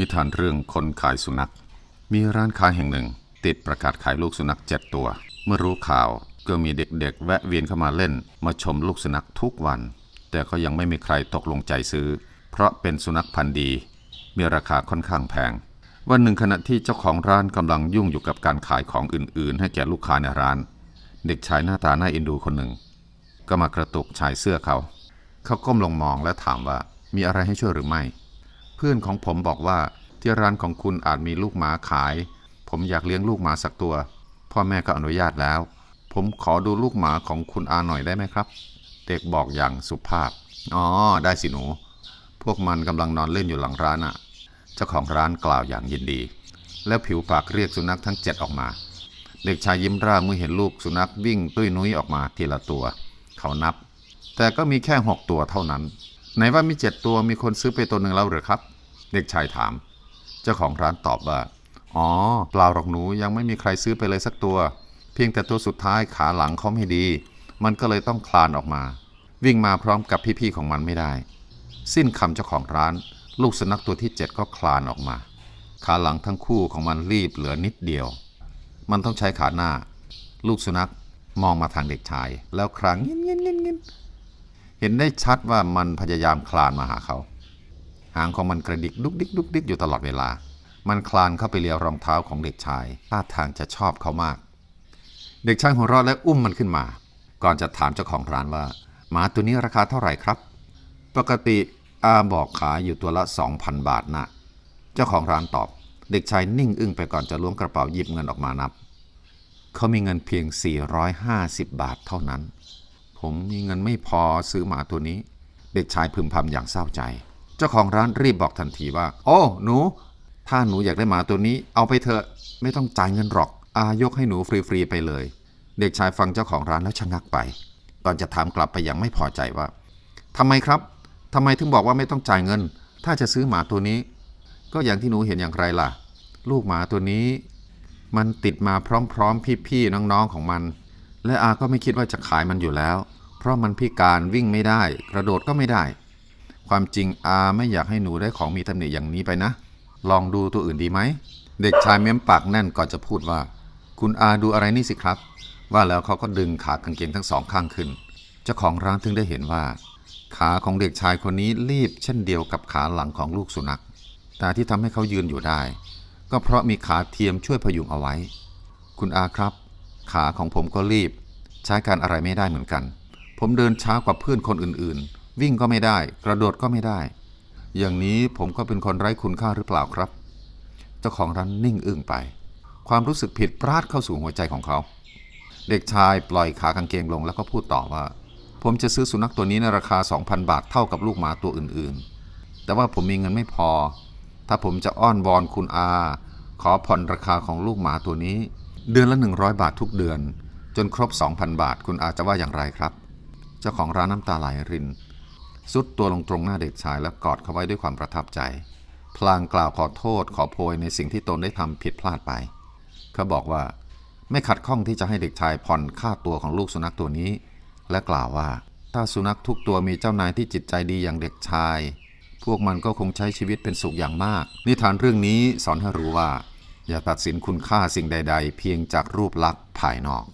นิทานเรื่องคนขายสุนัข มีร้านค้าแห่งหนึ่ง ติดประกาศขายลูกสุนัขเจ็ดตัว เมื่อรู้ข่าวก็มีเด็กๆ แวะเวียนเข้ามาเล่น มาชมลูกสุนัขทุกวัน แต่ก็ยังไม่มีใครตกลงใจซื้อ เพราะเป็นสุนัขพันธุ์ดี มีราคาค่อนข้างแพง วันหนึ่งขณะที่เจ้าของร้านกำลังยุ่งอยู่กับการขายของอื่นๆ ให้แก่ลูกค้าในร้าน เด็กชายหน้าตาน่าเอ็นดูคนหนึ่ง ก็มากระตุกชายเสื้อเขา เขาก้มลงมองและถามว่ามีอะไรให้ช่วยหรือไม่ เพื่อนของผมบอกว่าที่ร้านของคุณอาจมีลูกหมาขาย ผมอยากเลี้ยงลูกหมาสักตัว พ่อแม่ก็อนุญาตแล้ว ผมขอดูลูกหมาของคุณอาหน่อยได้ไหมครับ เด็กบอกอย่างสุภาพ อ๋อ ได้สิหนู พวกมันกำลังนอนเล่นอยู่หลังร้านอะ เจ้าของร้านกล่าวอย่างยินดี แล้วผิวปากเรียกสุนัขทั้งเจ็ดออกมา เด็กชายยิ้มร่าเมื่อเห็นลูกสุนัขวิ่งตุ้ยนุ้ยออกมาทีละตัว เขานับ แต่ก็มีแค่หกตัวเท่านั้น ไหนว่ามีเจ็ดตัวมีคนซื้อไปตัวหนึ่งแล้วหรือครับ เด็กชายถาม เจ้าของร้านตอบว่า อ๋อเปล่าหรอกหนูยังไม่มีใครซื้อไปเลยสักตัว เพียงแต่ตัวสุดท้ายขาหลังเขาไม่ดี มันก็เลยต้องคลานออกมา วิ่งมาพร้อมกับพี่ๆของมันไม่ได้ สิ้นคำเจ้าของร้าน ลูกสุนัขตัวที่เจ็ดก็คลานออกมา ขาหลังทั้งคู่ของมันรีบเหลือนิดเดียว มันต้องใช้ขาหน้า ลูกสุนัขมองมาทางเด็กชาย แล้วครางเงี้ยเงี้ยเงี้ยเห็นได้ชัดว่ามันพยายามคลานมาหาเขา หางของมันกระดิกดุกดิกดุกดิกอยู่ตลอดเวลา มันคลานเข้าไปเลียรองเท้าของเด็กชายท่าทางจะชอบเขามาก เด็กชายหัวเราะและอุ้มมันขึ้นมา ก่อนจะถามเจ้าของร้านว่าหมาตัวนี้ราคาเท่าไหร่ครับ ปกติอาบอกขายอยู่ตัวละ 2,000 บาทนะ เจ้าของร้านตอบ เด็กชายนิ่งอึ้งไปก่อนจะล้วงกระเป๋าหยิบเงินออกมานับ เขามีเงินเพียง 450 บาทเท่านั้น ผมมีเงินไม่พอซื้อหมาตัวนี้ เด็กชายพึมพำอย่างเศร้าใจ เจ้าของร้านรีบบอกทันทีว่า โอ้ หนู ถ้าหนูอยากได้หมาตัวนี้ เอาไปเถอะ ไม่ต้องจ่ายเงินหรอก อายกให้หนูฟรีๆไปเลย เด็กชายฟังเจ้าของร้านแล้วชะงักไปก่อนจะถามกลับไปอย่างไม่พอใจว่าทำไมครับทำไมถึงบอกว่าไม่ต้องจ่ายเงิน ถ้าจะซื้อหมาตัวนี้ ก็อย่างที่หนูเห็นอย่างไรล่ะ ลูกหมาตัวนี้ มันติดมาพร้อมๆ พี่ๆ น้องๆ ของมัน และอาก็ไม่คิดว่าจะขายมันอยู่แล้ว เพราะมันพิการวิ่งไม่ได้ กระโดดก็ไม่ได้ ความจริงอาไม่อยากให้หนูได้ของมีตำหนิอย่างนี้ไปนะ ลองดูตัวอื่นดีไหม เด็กชายเม้มปากแน่นก่อนจะพูดว่า คุณอาดูอะไรนี่สิครับ ว่าแล้วเขาก็ดึงขากางเกงทั้งสองข้างขึ้น เจ้าของร้านถึงได้เห็นว่า ขาของเด็กชายคนนี้รีบเช่นเดียวกับขาหลังของลูกสุนัข แต่ที่ทำให้เขายืนอยู่ได้ ก็เพราะมีขาเทียมช่วยพยุงเอาไว้ คุณอาครับ ขาของผมก็รีบ ใช้การอะไรไม่ได้เหมือนกัน ผมเดินช้ากว่าเพื่อนคนอื่นๆ วิ่งก็ไม่ได้ กระโดดก็ไม่ได้ อย่างนี้ผมก็เป็นคนไร้คุณค่าหรือเปล่าครับ เจ้าของร้านนิ่งอึ้งไป ความรู้สึกผิดพลาดเข้าสู่หัวใจของเขา เด็กชายปล่อยขากางเกงลงแล้วก็พูดต่อว่า ผมจะซื้อสุนัขตัวนี้ในราคา 2,000 บาทเท่ากับลูกหมาตัวอื่นๆ แต่ว่าผมมีเงินไม่พอ ถ้าผมจะอ้อนวอนคุณอา ขอผ่อนราคาของลูกหมาตัวนี้ เดือนละ 100 บาททุกเดือน จนครบ 2,000 บาท คุณอาจะว่าอย่างไรครับ เจ้าของร้านน้ำตาไหลริน สุดตัวลงตรงหน้าเด็กชายแล้วกอดเขาไว้ด้วยความประทับใจ พลางกล่าวขอโทษขอโพยในสิ่งที่ตนได้ทำผิดพลาดไป เขาบอกว่าไม่ขัดข้องที่จะให้เด็กชายผ่อนค่าตัวของลูกสุนัขตัวนี้ และกล่าวว่าถ้าสุนัขทุกตัวมีเจ้านายที่จิตใจดีอย่างเด็กชาย พวกมันก็คงใช้ชีวิตเป็นสุขอย่างมาก นิทานเรื่องนี้สอนให้รู้ว่า อย่าตัดสินคุณค่าสิ่งใด ๆ เพียงจากรูปลักษณ์ภายนอก